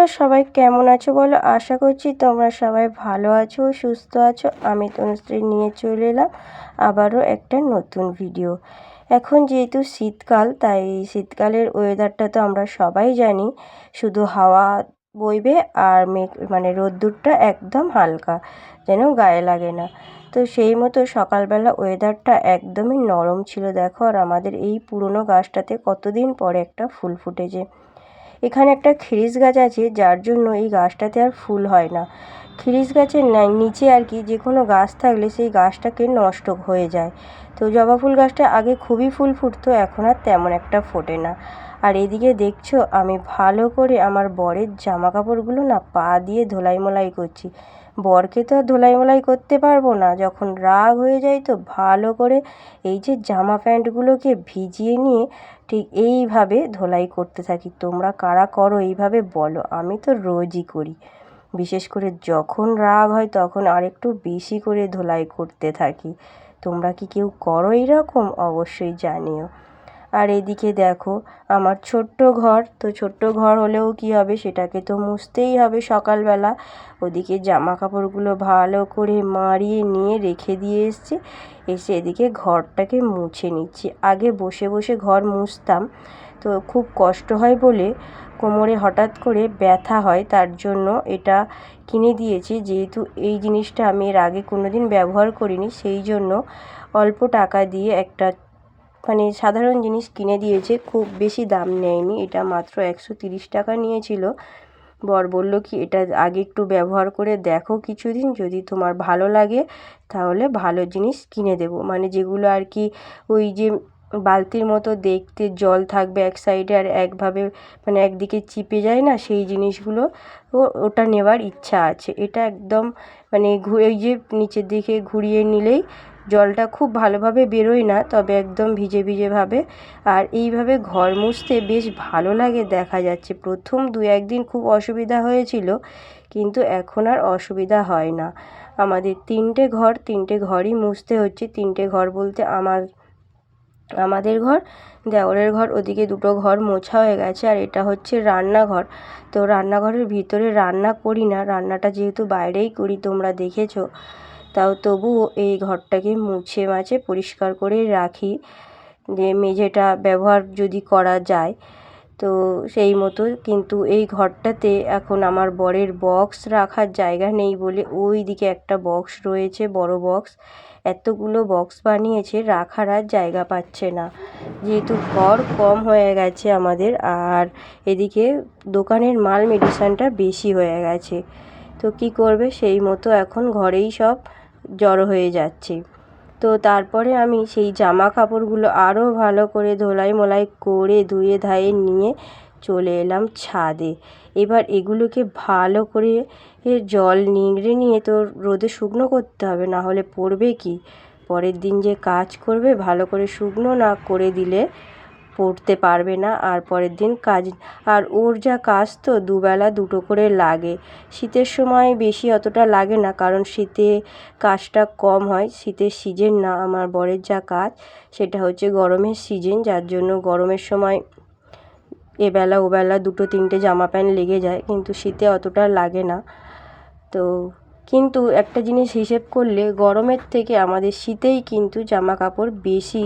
তোমরা সবাই কেমন আছো বলো? আশা করছি তোমরা সবাই ভালো আছো, সুস্থ আছো। আমি তনুশ্রী নিয়ে চলে এলাম আবারও একটা নতুন ভিডিও এখন যেহেতু শীতকাল, তাই শীতকালের ওয়েদারটা তো আমরা সবাই জানি। শুধু হাওয়া বইবে আর মেঘ মানে রোদ্দুরটা একদম হালকা, যেন গায়ে লাগে না। তো সেই মতো সকালবেলা ওয়েদারটা একদমই নরম ছিল, দেখো। আর আমাদের এই পুরনো গাছটাতে কতদিন পরে একটা ফুল ফুটেছে। এখানে একটা খিরিস গাছ আছে, যার জন্য এই গাছটাতে আর ফুল হয় না। খিরিস গাছের নিচে আর কি যে কোনো গাছ থাকলে সেই গাছটাকে নষ্ট হয়ে যায়। তো জবা ফুল গাছটা আগে খুবই ফুল ফুটতো, এখন আর তেমন একটা ফোটে না। আর এদিকে দেখছ, আমি ভালো করে আমার বরের জামা কাপড়গুলো না পা দিয়ে ধোলাই মোলাই করছি। বরকে তো আর ধোলাই মোলাই করতে পারব না, যখন রাগ হয়ে যায় তো ভালো করে এই যে জামা প্যান্টগুলোকে ভিজিয়ে নিয়ে ঠিক এইভাবে ধোলাই করতে থাকি। তোমরা কারা করো এইভাবে বলো, আমি তো রোজই করি। বিশেষ করে যখন রাগ হয় তখন আরেকটু বেশি করে ধোলাই করতে থাকি। তোমরা কি কেউ করো এরকম? অবশ্যই জানিও। আর এদিকে দেখো, আমার ছোট্ট ঘর। তো ছোট্ট ঘর হলেও কি হবে সেটাকে তো মুছতেই হবে সকালবেলা। ওদিকে জামা কাপড়গুলো ভালো করে মাড়িয়ে নিয়ে রেখে দিয়ে এসছে। এসে এদিকে ঘরটাকে মুছে নিচ্ছি। আগে বসে বসে ঘর মুছতাম। তো খুব কষ্ট হয় বলে কোমরে হঠাৎ করে ব্যথা হয়, তার জন্য এটা কিনে দিয়েছি। যেহেতু এই জিনিসটা আমি এর আগে কোনো দিন ব্যবহার করিনি, সেই জন্য অল্প টাকা দিয়ে একটা মানে সাধারণ জিনিস কিনে দিয়েছে, খুব বেশি দাম নেয়নি। এটা মাত্র একশো তিরিশ টাকা নিয়েছিল। বর বলল কি, এটা আগে একটু ব্যবহার করে দেখো কিছুদিন, যদি তোমার ভালো লাগে তাহলে ভালো জিনিস কিনে দেবো। মানে যেগুলো আর কি ওই যে বালতির মতো দেখতে জল থাকবে এক সাইডে আর একভাবে মানে একদিকে চিপে যায় না, সেই জিনিসগুলো ওটা নেওয়ার ইচ্ছা আছে। এটা একদম মানে ওই যে নিচের দিকে ঘুরিয়ে নিলেই জলটা খুব ভালোভাবে বেরোয় না, তবে একদম ভিজে ভিজেভাবে আর এইভাবে ঘর মুছতে বেশ ভালো লাগে দেখা যাচ্ছে। প্রথম দু একদিন খুব অসুবিধা হয়েছিল, কিন্তু এখন আর অসুবিধা হয় না। আমাদের তিনটে ঘর, তিনটে ঘরই মুছতে হচ্ছে। তিনটে ঘর বলতে আমার, আমাদের ঘর, দেওরের ঘর, ওদিকে দুটো ঘর মোছা হয়ে গেছে। আর এটা হচ্ছে রান্নাঘর। তো রান্নাঘরের ভিতরে রান্না করি না। রান্নাটা যেহেতু বাইরেই করি, তোমরা দেখেছ। তাও তবুও এই ঘরটাকে মুছে মাছে পরিষ্কার করে রাখি। যে মেঝেটা ব্যবহার যদি করা যায়, তো সেই মতো। কিন্তু এই ঘরটাতে এখন আমার বরের বক্স রাখার জায়গা নেই বলে ওই দিকে একটা বক্স রয়েছে, বড় বক্স এতগুলো বক্স বানিয়েছে, রাখার আর জায়গা পাচ্ছে না। যেহেতু ঘর কম হয়ে গেছে আমাদের, আর এদিকে দোকানের মাল মেডিসিনটা বেশি হয়ে গেছে। তো কি করবে? সেই মতো এখন ঘরেই সব জড়ো হয়ে যাচ্ছে। তো তারপরে আমি সেই জামা কাপড়গুলো আরও ভালো করে ধোলাই মোলাই করে ধুয়ে ধায়ে নিয়ে চলে এলাম ছাদে। এবার এগুলোকে ভালো করে জল নিংড়ে নিয়ে তো রোদে শুকনো করতে হবে, না হলে পড়বে কি? পরের দিন যে কাজ করবে, ভালো করে শুকনো না করে দিলে পড়তে পারবে না আর পরের দিন কাজ, আর ওর যা কাজ তো দুবেলা দুটো করে লাগে। শীতের সময় বেশি অতটা লাগে না কারণ শীতে কাজটা কম হয়। শীতের সিজন না আমার বরের যা কাজ, সেটা হচ্ছে গরমের সিজন, যার জন্য গরমের সময় এবেলা ওবেলা দুটো তিনটে জামা প্যান্ট লেগে যায়, কিন্তু শীতে অতটা লাগে না। তো কিন্তু একটা জিনিস হিসেব করলে গরমের থেকে আমাদের শীতেই কিন্তু জামা কাপড় বেশি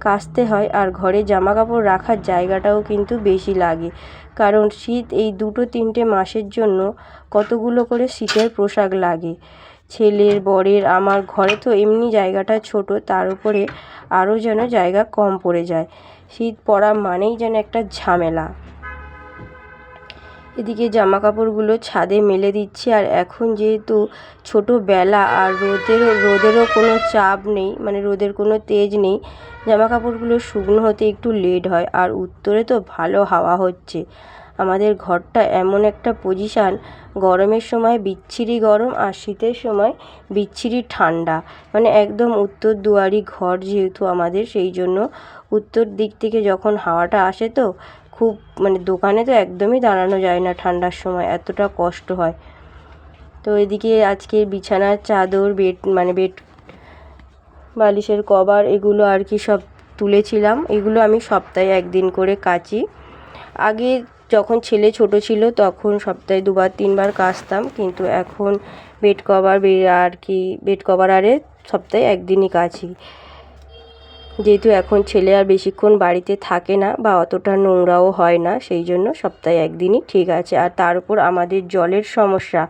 কাচতে হয় আর ঘরে জামা কাপড় রাখার জায়গাটাও কিন্তু বেশি লাগে। কারণ শীত এই দুটো তিনটে মাসের জন্য কতগুলো করে শীতের পোশাক লাগে। ছেলের, বরের, আমার ঘরে তো এমনি জায়গাটা ছোট, তার উপরে আরও যেন জায়গা কম পড়ে যায়। শীত পড়া মানেই যেন একটা ঝামেলা। এদিকে জামা কাপড়গুলো ছাদে মেলে দিচ্ছি আর এখন যেহেতু ছোটোবেলা আর রোদেরও রোদেরও কোনো চাপ নেই মানে রোদের কোনো তেজ নেই জামা কাপড়গুলো শুকনো হতে একটু লেট হয় আর উত্তরে তো ভালো হাওয়া হচ্ছে। আমাদের ঘরটা এমন একটা পজিশান গরমের সময় বিচ্ছিরি গরম আর শীতের সময় বিচ্ছিরি ঠান্ডা। মানে একদম উত্তর দুয়ারি ঘর যেহেতু আমাদের, সেই জন্য উত্তর দিক থেকে যখন হাওয়াটা আসে তো খুব মানে দোকানে তো একদমই দাঁড়ানো যায় না ঠান্ডার সময়, এতটা কষ্ট হয়। তো এদিকে আজকে বিছানার চাদর, বেড মানে বেড বালিশের কভার এগুলো আর কি সব তুলেছিলাম। এগুলো আমি সপ্তাহে একদিন করে কাচি। আগে যখন ছেলে ছোট ছিল তখন সপ্তাহে দুবার, তিনবার কাচতাম, কিন্তু এখন বেড কভার আর কি, বেড কভার আরে সপ্তাহে একদিনই কাচি। যেহেতু এখন ছেলে আর বেশিক্ষণ বাড়িতে থাকে না বা অতটা নোংরাও হয় না, সেই জন্য সপ্তাহে একদিনই ঠিক আছে। আর তার উপর আমাদের জলের সমস্যা।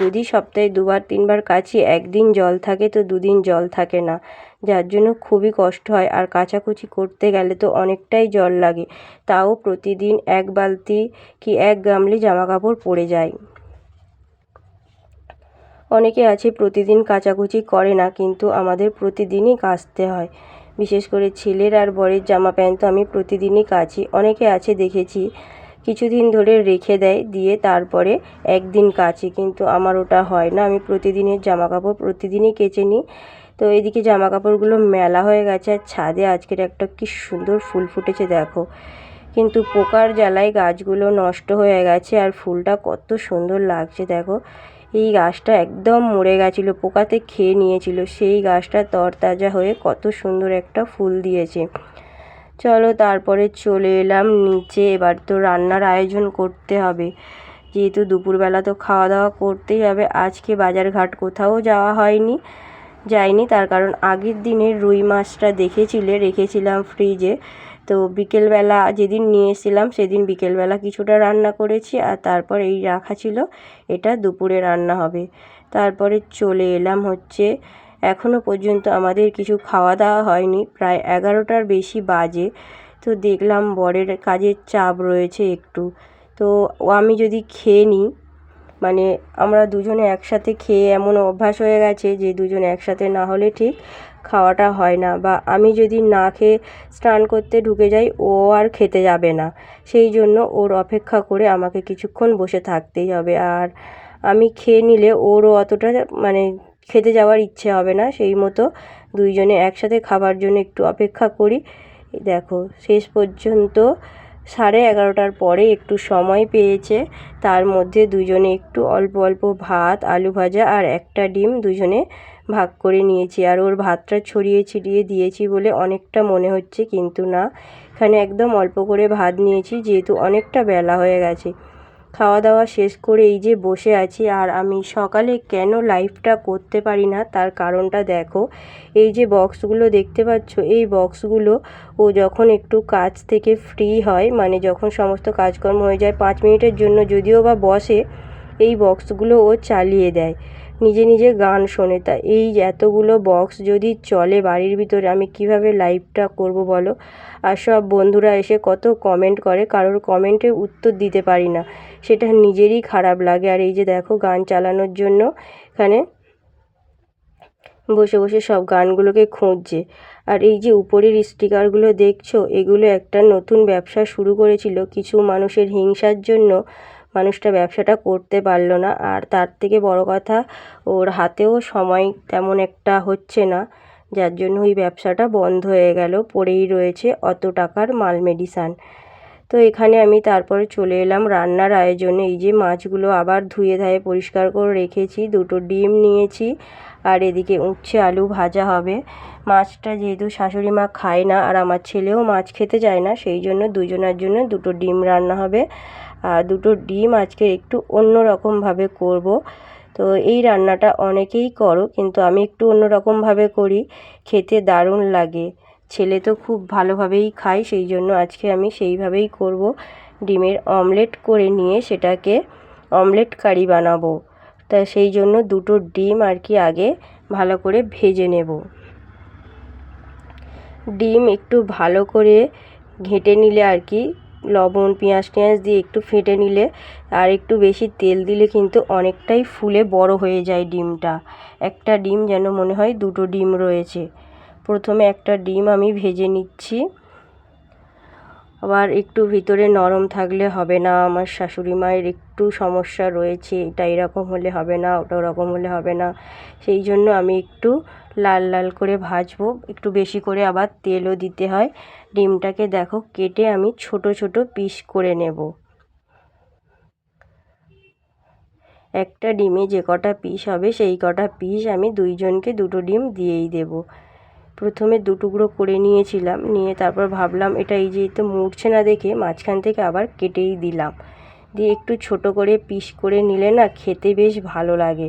যদি সপ্তাহে দুবার, তিনবার কাচি, একদিন জল থাকে তো দুদিন জল থাকে না। যার জন্য খুবই কষ্ট হয়। আর কাচাকুচি করতে গেলে তো অনেকটাই জল লাগে। তাও প্রতিদিন এক বালতি কি এক গামলি জামা কাপড় পরে যায়। অনেকে আছে প্রতিদিন কাচাকুচি করে না, কিন্তু আমাদের প্রতিদিনই কাচতে হয়। বিশেষ করে ছেলের আর বরের জামা প্যান্ট তো আমি প্রতিদিনই কাচি। অনেকে আছে দেখেছি, কিছুদিন ধরে রেখে দেয়, দিয়ে তারপরে একদিন কাচি। কিন্তু আমার ওটা হয় না, আমি প্রতিদিনের জামা কাপড় প্রতিদিনই কেচে নিই। তো এদিকে জামা কাপড়গুলো মেলা হয়ে গেছে, আর ছাদে আজকের একটা কি সুন্দর ফুল ফুটেছে, দেখো। কিন্তু পোকার জ্বালায় গাছগুলো নষ্ট হয়ে গেছে, আর ফুলটা কত সুন্দর লাগছে, দেখো। এই গাছটা একদম মরে গেছিল, পোকাতে খেয়ে নিয়েছিল। সেই গাছটা তরতাজা হয়ে কত সুন্দর একটা ফুল দিয়েছে। চলো তারপরে চলে এলাম নিচে। এবার তো রান্নার আয়োজন করতে হবে। যেহেতু দুপুরবেলা তো খাওয়া দাওয়া করতেই হবে, আজকে বাজার ঘাট কোথাও যাওয়া হয়নি, যাইনি। তার কারণ আগের দিনের রুই মাছটা দেখেছিলে, রেখেছিলাম ফ্রিজে তো বিকেলবেলা যেদিন নিয়ে এসেছিলাম, সেদিন বিকেলবেলা কিছুটা রান্না করেছি আর তারপর এই রাখা ছিল, এটা দুপুরে রান্না হবে। তারপরে চলে এলাম হচ্ছে এখনও পর্যন্ত আমাদের কিছু খাওয়া দাওয়া হয়নি, প্রায় এগারোটার বেশি বাজে। তো দেখলাম বরের কাজের চাপ রয়েছে একটু। তো আমি যদি খেয়ে নিই মানে আমরা দুজনে একসাথে খেয়ে এমন অভ্যাস হয়ে গেছে যে দুজনে একসাথে না হলে ঠিক খাওয়াটা হয় না বা আমি যদি না খেয়ে স্নান করতে ঢুকে যাই, ও আর খেতে যাবে না। সেই জন্য ওর অপেক্ষা করে আমাকে কিছুক্ষণ বসে থাকতেই হবে। আর আমি খেয়ে নিলে ওরও অতটা মানে খেতে যাওয়ার ইচ্ছে হবে না। সেই মতো দুইজনে একসাথে খাবার জন্য একটু অপেক্ষা করি। দেখো, শেষ পর্যন্ত সাড়ে এগারোটার পরে একটু সময় পেয়েছে। তার মধ্যে দুজনে একটু অল্প অল্প ভাত, আলু ভাজা আর একটা ডিম দুজনে ভাগ করে নিয়েছি। আর ওর ভাতটা ছড়িয়ে ছিটিয়ে দিয়েছি বলে অনেকটা মনে হচ্ছে, কিন্তু না। এখানে একদম অল্প করে ভাত নিয়েছি, যেহেতু অনেকটা বেলা হয়ে গেছে। খাওয়া দাওয়া শেষ করে এই যে বসে আছি, আর আমি সকালে কেন লাইভটা করতে পারি না, তার কারণটা দেখো। এই যে বক্সগুলো দেখতে পাচ্ছ, এই বক্সগুলো ও যখন একটু কাজ থেকে ফ্রি হয় মানে যখন সমস্ত কাজকর্ম হয়ে যায় পাঁচ মিনিটের জন্য, যদিও বা বসে, এই বক্সগুলো ও চালিয়ে দেয়। নিজে নিজে গান শোনে। তা এই এতগুলো বক্স যদি চলে বাড়ির ভিতরে, আমি কীভাবে লাইভটা করব বলো? আর সব বন্ধুরা এসে কত কমেন্ট করে, কারোর কমেন্টে উত্তর দিতে পারি না। সেটা নিজেরই খারাপ লাগে। আর এই যে দেখো গান চালানোর জন্য এখানে বসে বসে সব গানগুলোকে খুঁজছে। আর এই যে উপরের স্টিকারগুলো দেখছ, এগুলো একটা নতুন ব্যবসা শুরু করেছিল। কিছু মানুষের হিংসার জন্য মানুষটা ব্যবসাটা করতে পারল না। আর তার থেকে বড় কথা, ওর হাতেও সময় তেমন একটা হচ্ছে না। যার জন্য ওই ব্যবসাটা বন্ধ হয়ে গেল, পড়েই রয়েছে অত টাকার মাল মেডিসান। তো এখানে আমি তারপরে চলে এলাম রান্নার আয়োজনে। এই যে মাছগুলো আবার ধুয়ে ধায়ে পরিষ্কার করে রেখেছি, দুটো ডিম নিয়েছি আর এদিকে উচ্ছে আলু ভাজা হবে। মাছটা যেহেতু শাশুড়ি মা খায় না আর আমার ছেলেও মাছ খেতে চায় না, সেই জন্য দুজনের জন্য দুটো ডিম রান্না হবে। আর দুটো ডিম আজকে একটু অন্য রকমভাবে করব। তো এই রান্নাটা অনেকেই করো, কিন্তু আমি একটু অন্য রকমভাবে করি, খেতে দারুণ লাগে। ছেলে তো খুব ভালোভাবেই খায়, সেই জন্য আজকে আমি সেইভাবেই করব। ডিমের অমলেট করে নিয়ে সেটাকে অমলেট কারি বানাবো। তা সেই জন্য দুটো ডিম আর কি আগে ভালো করে ভেজে নেব। ডিম একটু ভালো করে ঘেঁটে নিলে আর কি, লবণ, পেঁয়াজ, টেঁয়াজ দিয়ে একটু ফেটে নিলে আর একটু বেশি তেল দিলে কিন্তু অনেকটাই ফুলে বড় হয়ে যায় ডিমটা। একটা ডিম যেন মনে হয় দুটো ডিম রয়েছে। প্রথমে একটা ডিম আমি ভেজে নিচ্ছি। আবার একটু ভিতরে নরম থাকলে হবে না, আমার শাশুড়ি মায়ের একটু সমস্যা রয়েছে, এটা এরকম হলে হবে না, ওটা ওরকম হলে হবে না। সেই জন্য আমি একটু লাল লাল করে ভাজবো, একটু বেশি করে আবার তেলও দিতে হয়। ডিমটাকে দেখো কেটে আমি ছোট ছোট পিস করে নেব। একটা ডিমে যে কটা পিস হবে, সেই কটা পিস আমি দুইজনকে দুটো ডিম দিয়েই দেব। প্রথমে দু টুকরো করে নিয়েছিলাম, নিয়ে তারপর ভাবলাম এটা এই যে তো মুড়ছে না দেখে মাঝখান থেকে আবার কেটেই দিলাম। দিয়ে একটু ছোট করে পিস করে নিলে না খেতে বেশ ভালো লাগে।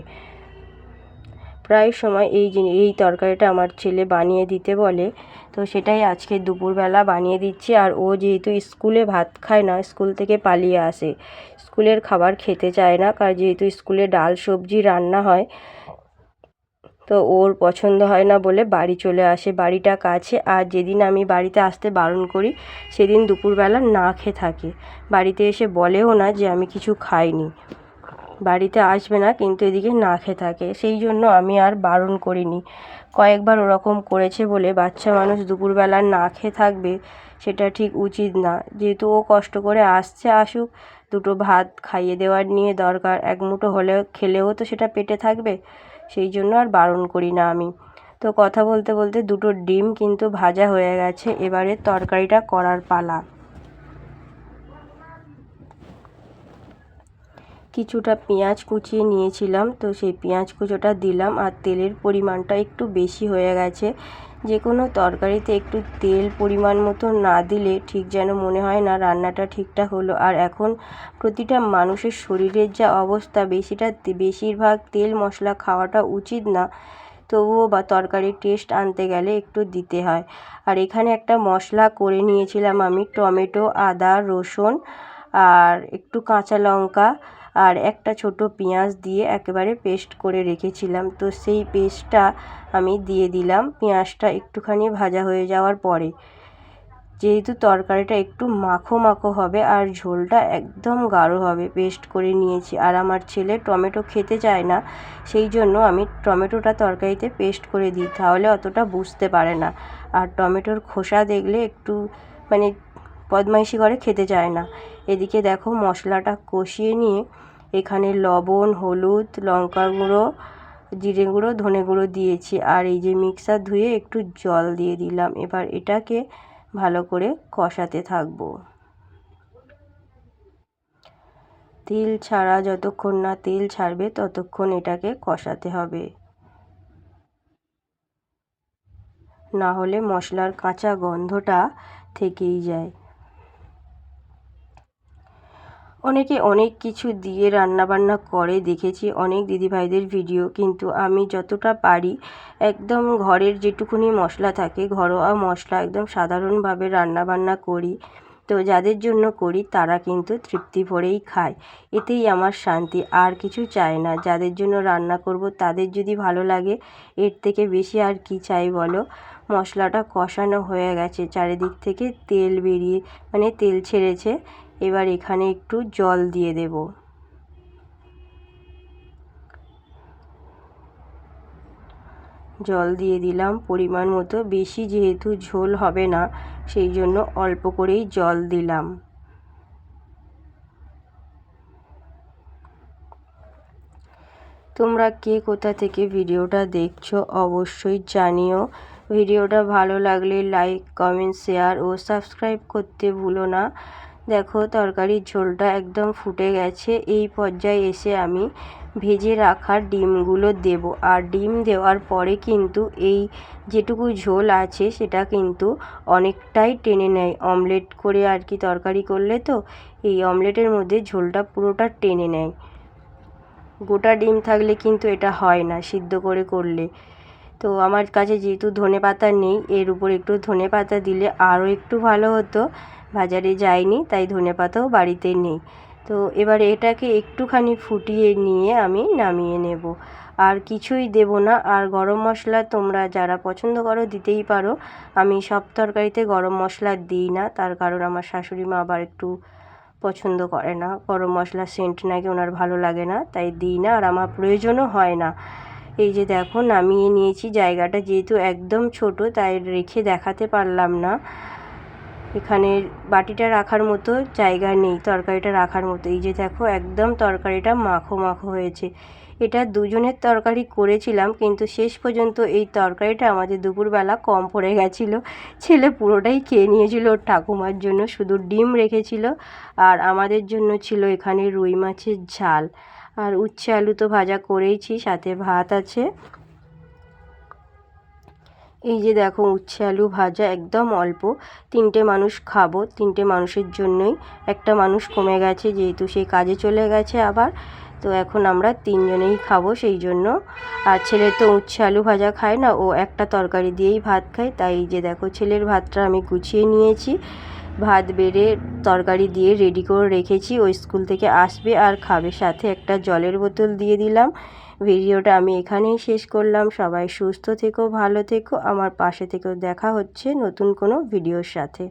প্রায় সময় এই এই তরকারিটা আমার ছেলে বানিয়ে দিতে বলে, তো সেটাই আজকে দুপুরবেলা বানিয়ে দিচ্ছি। আর ও যেহেতু স্কুলে ভাত খায় না, স্কুল থেকে পালিয়ে আসে। স্কুলের খাবার খেতে চায় না, কারণ যেহেতু স্কুলে ডাল সবজি রান্না হয় তো ওর পছন্দ হয় না বলে বাড়ি চলে আসে। বাড়িটা কাছে আর যেদিন আমি বাড়িতে আসতে বারণ করি, সেদিন দুপুরবেলা না খেয়ে থাকে। বাড়িতে এসে বলেও না যে আমি কিছু খাইনি। বাড়িতে আসবে না কিন্তু এদিকে না খেয়ে থাকে। সেই জন্য আমি আর বারণ করিনি। কয়েকবার ওরকম করেছে বলে বাচ্চা মানুষ দুপুরবেলা না খেয়ে থাকবে, সেটা ঠিক উচিত না। যেহেতু ও কষ্ট করে আসছে, আসুক। দুটো ভাত খাইয়ে দেওয়ার নিয়ে দরকার। এক মুঠো হলেও খেলেও তো সেটা পেটে থাকবে। সেই জন্য আর বারণ করি না আমি। তো কথা বলতে বলতে দুটো ডিম কিন্তু ভাজা হয়ে গেছে, এবারে তরকারিটা করার পালা। কিছুটা পেঁয়াজ কুচিয়ে নিয়েছিলাম। তো সেই পেঁয়াজ কুচোটা দিলাম আর তেলের পরিমাণটা একটু বেশি হয়ে গেছে। যে কোনো তরকারিতে একটু তেল পরিমাণ মতো না দিলে ঠিক যেন মনে হয় না রান্নাটা ঠিকঠাক হলো। আর এখন প্রতিটা মানুষের শরীরের যা অবস্থা, বেশিটা বেশিরভাগ তেল মশলা খাওয়াটা উচিত না। তবুও বা তরকারির টেস্ট আনতে গেলে একটু দিতে হয়। আর এখানে একটা মশলা করে নিয়েছিলাম আমি, টমেটো, আদা, রসুন আর একটু কাঁচা লঙ্কা। আর একটা ছোট পেঁয়াজ দিয়ে একেবারে পেস্ট করে রেখেছিলাম। তো সেই পেস্টটা আমি দিয়ে দিলাম। পেঁয়াজটা একটুখানি ভাজা হয়ে যাওয়ার পরে যেহেতু তরকারিটা একটু মাখো মাখো হবে আর ঝোলটা একদম গাঢ় হবে, পেস্ট করে নিয়েছি। আর আমার ছেলে টমেটো খেতে চায় না, সেই জন্য আমি টমেটোটা তরকারিতে পেস্ট করে দিই, তাহলে অতটা বুঝতে পারে না। আর টমেটোর খোসা দেখলে একটু মানে বদমাইশি করে খেতে চায় না। এদিকে দেখো মশলাটা কষিয়ে নিয়ে এখানে লবণ, হলুদ, লঙ্কা গুঁড়ো, জিরে গুঁড়ো, ধনে গুঁড়ো দিয়েছি। আর এই যে মিক্সার ধুয়ে একটু জল দিয়ে দিলাম। এবার এটাকে ভালো করে কষাতে থাকব। তিল ছাড়া যতক্ষণ না তেল ছাড়বে, ততক্ষণ এটাকে কষাতে হবে। না হলে মশলার কাঁচা গন্ধটা থেকেই যায়। অনেকে অনেক কিছু দিয়ে রান্নাবান্না করে, দেখেছি অনেক দিদিভাইদের ভিডিও, কিন্তু আমি যতটা পারি একদম ঘরের যেটুকুনি মশলা থাকে, ঘরোয়া মশলা একদম সাধারণভাবে রান্নাবান্না করি। তো যাদের জন্য করি, তারা কিন্তু তৃপ্তি ভরেই খায়। এতেই আমার শান্তি, আর কিছু চাই না। যাদের জন্য রান্না করব, তাদের যদি ভালো লাগে, এর থেকে বেশি আর কি চাই বলো? মশলাটা কষানো হয়ে গেছে, চারিদিক থেকে তেল বেরিয়ে মানে তেল ছেড়েছে। এবার এখানে একটু জল দিয়ে দেব। জল দিয়ে দিলাম পরিমাণ মতো, বেশি যেহেতু ঝোল হবে না, সেই জন্য অল্প করেই জল দিলাম। তোমরা কে কোথা থেকে ভিডিওটা দেখছ অবশ্যই জানিও। ভিডিওটা ভালো লাগলে লাইক, কমেন্ট, শেয়ার ও সাবস্ক্রাইব করতে ভুলো না। দেখো, তরকারির ঝোলটা একদম ফুটে গেছে। এই পর্যায়ে এসে আমি ভেজে রাখা ডিমগুলো দেব। আর ডিম দেওয়ার পরে কিন্তু এই যেটুকু ঝোল আছে, সেটা কিন্তু অনেকটাই টেনে নেয়। অমলেট করে আর কি তরকারি করলে তো, এই অমলেটের মধ্যে ঝোলটা পুরোটা টেনে নেয়। গোটা ডিম থাকলে কিন্তু এটা হয় না সিদ্ধ করে করলে। তো আমার কাছে যেহেতু ধনে পাতা নেই, এর উপর একটু ধনে পাতা দিলে আরও একটু ভালো হতো। বাজারে যাইনি, তাই ধনে পাতাও বাড়িতে নেই। তো এবার এটাকে একটুখানি ফুটিয়ে নিয়ে আমি নামিয়ে নেব। আর কিছুই দেব না। আর গরম মশলা তোমরা যারা পছন্দ করো, দিতেই পারো। আমি সব তরকারিতে গরম মশলা দিই না। তার কারণ আমার শাশুড়ি মা আবার একটু পছন্দ করে না। গরম মশলা সেন্ট নাকি ওনার ভালো লাগে না, তাই দিই না। আর আমার প্রয়োজনও হয় না। এই যে দেখো, নামিয়ে নিয়েছি। জায়গাটা যেহেতু একদম ছোট, তাই রেখে দেখাতে পারলাম না। এখানে বাটিটা রাখার মতো জায়গা নেই, তরকারিটা রাখার মতো। এই যে দেখো, একদম তরকারিটা মাখো মাখো হয়েছে। এটা দুজনের তরকারি করেছিলাম, কিন্তু শেষ পর্যন্ত এই তরকারিটা আমাদের দুপুরবেলা কম পড়ে গেছিল। ছেলে পুরোটাই খেয়ে নিয়েছিল ওর ঠাকুমার জন্য, শুধু ডিম রেখেছিল। আর আমাদের জন্য ছিল এখানে রুই মাছের ঝাল। আর উচ্ছে আলু তো ভাজা করেইছি, সাথে ভাত আছে। এই যে দেখো, উচ্ছে, আলু ভাজা একদম অল্প। তিনটে মানুষ খাব, তিনটে মানুষের জন্যই। একটা মানুষ কমে গেছে যেহেতু সেই কাজে চলে গেছে আবার। তো এখন আমরা তিনজনেই খাব সেই জন্য। আর ছেলে তো উচ্ছে, আলু ভাজা খায় না, ও একটা তরকারি দিয়েই ভাত খায়। তাই যে দেখো, ছেলের ভাতটা আমি গুছিয়ে নিয়েছি। ভাত বেড়ে তরকারি দিয়ে রেডি করে রেখেছি। ওই স্কুল থেকে আসবে আর খাবে। সাথে একটা জলের বোতল দিয়ে দিলাম। ভিডিওটা আমি এখানেই শেষ করলাম। সবাই সুস্থ থেকো, ভালো থেকো। আমার পাশে থেকেও দেখা হচ্ছে নতুন কোনো ভিডিওর সাথে।